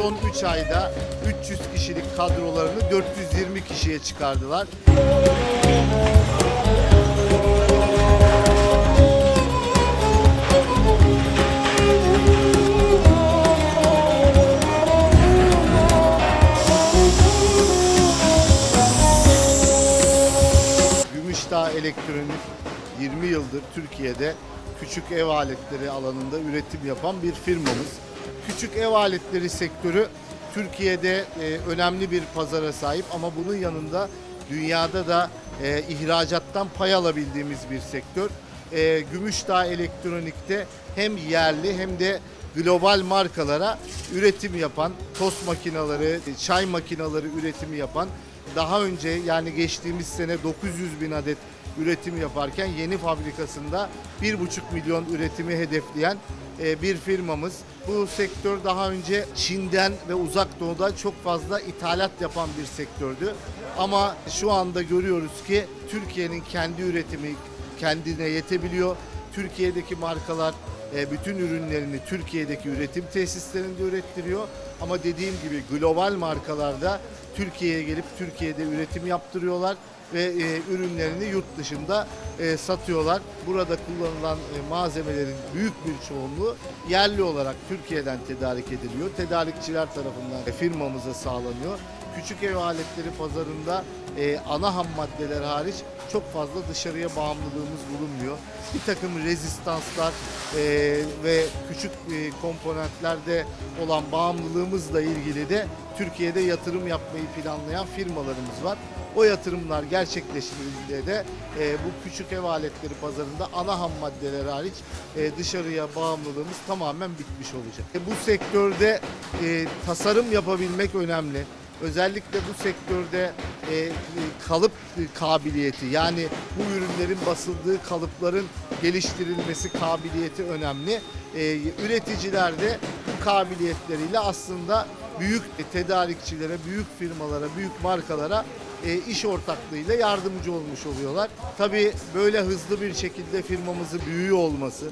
son 3 ayda 300 kişilik kadrolarını 420 kişiye çıkardılar. Gümüşdağ Elektronik 20 yıldır Türkiye'de küçük ev aletleri alanında üretim yapan bir firmamız. Küçük ev aletleri sektörü Türkiye'de e, önemli bir pazara sahip ama bunun yanında dünyada da e, ihracattan pay alabildiğimiz bir sektör. E, Gümüşdağ Elektronik'te hem yerli hem de global markalara üretim yapan, tost makineleri, çay makineleri üretimi yapan daha önce yani geçtiğimiz sene 900 bin adet üretim yaparken yeni fabrikasında 1,5 milyon üretimi hedefleyen e, bir firmamız. Bu sektör daha önce Çin'den ve Uzak Doğu'da çok fazla ithalat yapan bir sektördü. Ama şu anda görüyoruz ki Türkiye'nin kendi üretimi kendine yetebiliyor. Türkiye'deki markalar e, bütün ürünlerini Türkiye'deki üretim tesislerinde ürettiriyor. Ama dediğim gibi global markalarda Türkiye'ye gelip Türkiye'de üretim yaptırıyorlar ve e, ürünlerini yurt dışında e, satıyorlar. Burada kullanılan e, malzemelerin büyük bir çoğunluğu yerli olarak Türkiye'den tedarik ediliyor. Tedarikçiler tarafından e, firmamıza sağlanıyor. Küçük ev aletleri pazarında e, ana ham maddeler hariç çok fazla dışarıya bağımlılığımız bulunmuyor. Bir takım rezistanslar e, ve küçük e, komponentlerde olan bağımlılığımızla ilgili de Türkiye'de yatırım yapmayı planlayan firmalarımız var. O yatırımlar gerçekleştirildiğinde de e, bu küçük ev aletleri pazarında ana ham maddeler hariç e, dışarıya bağımlılığımız tamamen bitmiş olacak. E, bu sektörde e, tasarım yapabilmek önemli. Özellikle bu sektörde e, e, kalıp kabiliyeti yani bu ürünlerin basıldığı kalıpların geliştirilmesi kabiliyeti önemli. E, üreticiler de bu kabiliyetleriyle aslında büyük tedarikçilere, büyük firmalara, büyük markalara e, iş ortaklığıyla yardımcı olmuş oluyorlar. Tabii böyle hızlı bir şekilde firmamızı büyüyor olması,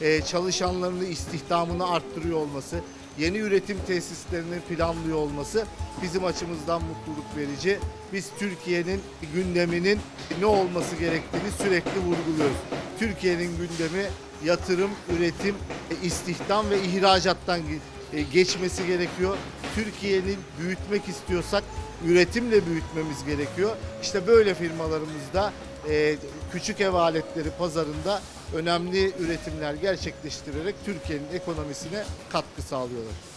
e, çalışanlarını istihdamını arttırıyor olması, yeni üretim tesislerini planlıyor olması bizim açımızdan mutluluk verici. Biz Türkiye'nin gündeminin ne olması gerektiğini sürekli vurguluyoruz. Türkiye'nin gündemi yatırım, üretim, istihdam ve ihracattan e, geçmesi gerekiyor. Türkiye'nin büyütmek istiyorsak üretimle büyütmemiz gerekiyor. İşte böyle firmalarımızda e, küçük ev aletleri pazarında önemli üretimler gerçekleştirerek Türkiye'nin ekonomisine katkı sağlıyorlar.